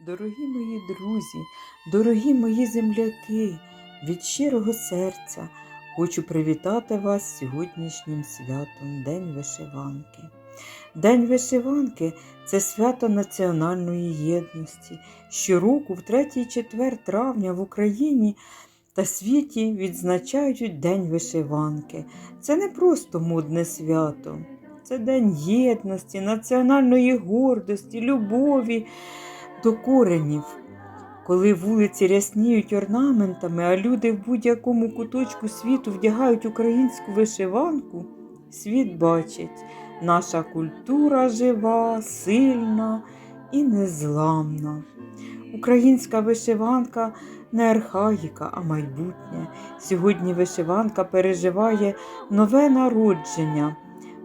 Дорогі мої друзі, дорогі мої земляки, від щирого серця хочу привітати вас сьогоднішнім святом День вишиванки. День вишиванки це свято національної єдності. Щороку, в 3-4 травня в Україні та світі відзначають День вишиванки. Це не просто модне свято, це День єдності, національної гордості, любові до коренів. Коли вулиці рясніють орнаментами, а люди в будь-якому куточку світу вдягають українську вишиванку, світ бачить, наша культура жива, сильна і незламна. Українська вишиванка не архаїка, а майбутнє. Сьогодні вишиванка переживає нове народження.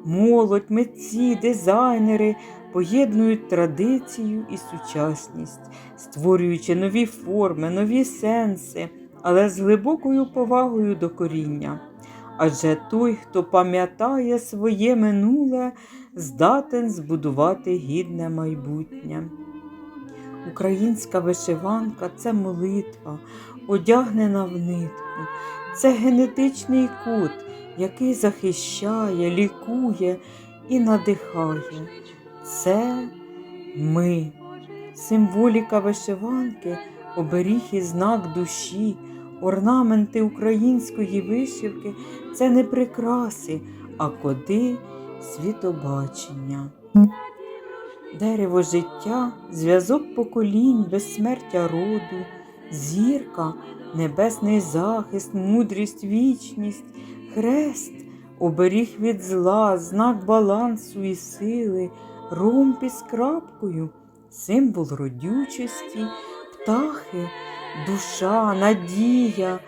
Молодь, митці, дизайнери поєднують традицію і сучасність, створюючи нові форми, нові сенси, але з глибокою повагою до коріння. Адже той, хто пам'ятає своє минуле, здатен збудувати гідне майбутнє. Українська вишиванка це молитва, одягнена в нитку, це генетичний код, який захищає, лікує і надихає. Це ми. Символіка вишиванки, оберіг і знак душі, орнаменти української вишивки це не прикраси, а коди світобачення. Дерево життя, зв'язок поколінь, безсмертя роду, зірка, небесний захист, мудрість, вічність, хрест, оберіг від зла, знак балансу і сили, ромб із крапкою, символ родючості, птахи, душа, надія,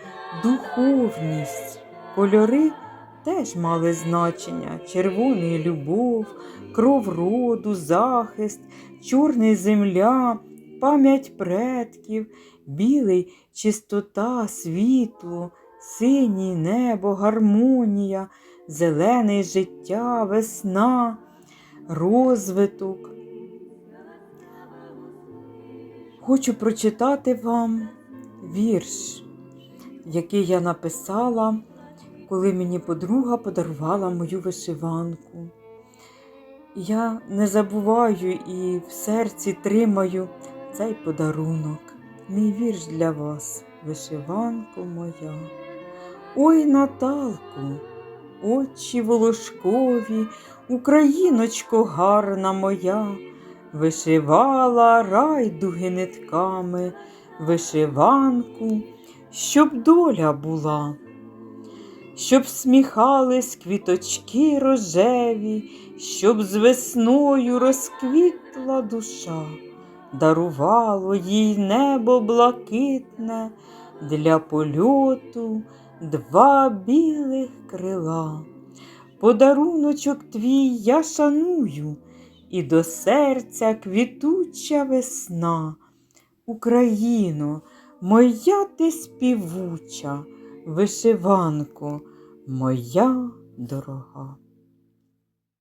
духовність, кольори теж мали значення: червоний любов, кров роду, захист, чорний земля, пам'ять предків, білий чистота, світло, синій небо, гармонія, зелений життя, весна, розвиток. Хочу прочитати вам вірш, який я написала, коли мені подруга подарувала мою вишиванку. Я не забуваю і в серці тримаю цей подарунок, мій вірш для вас, вишиванко моя. Ой, Наталку, очі волошкові, Україночко гарна моя, вишивала райдуги нитками, вишиванку, щоб доля була щоб сміхались квіточки рожеві, щоб з весною розквітла душа, дарувало їй небо блакитне для польоту два білих крила. Подаруночок твій я шаную, і до серця квітуча весна. Україно, моя ти співуча вишиванко, моя дорога.